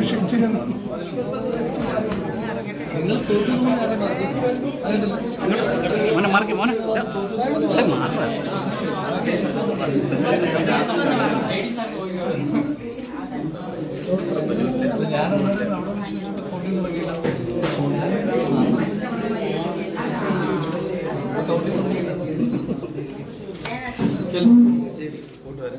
ക്ഷമിച്ചിരുന്നു മോനെ മാർക്ക് മോനെ. മാറ ഞാനത് നമ്മുടെ കൊണ്ടു തുടങ്ങിയില്ല ശരി കൂട്ടുകാരെ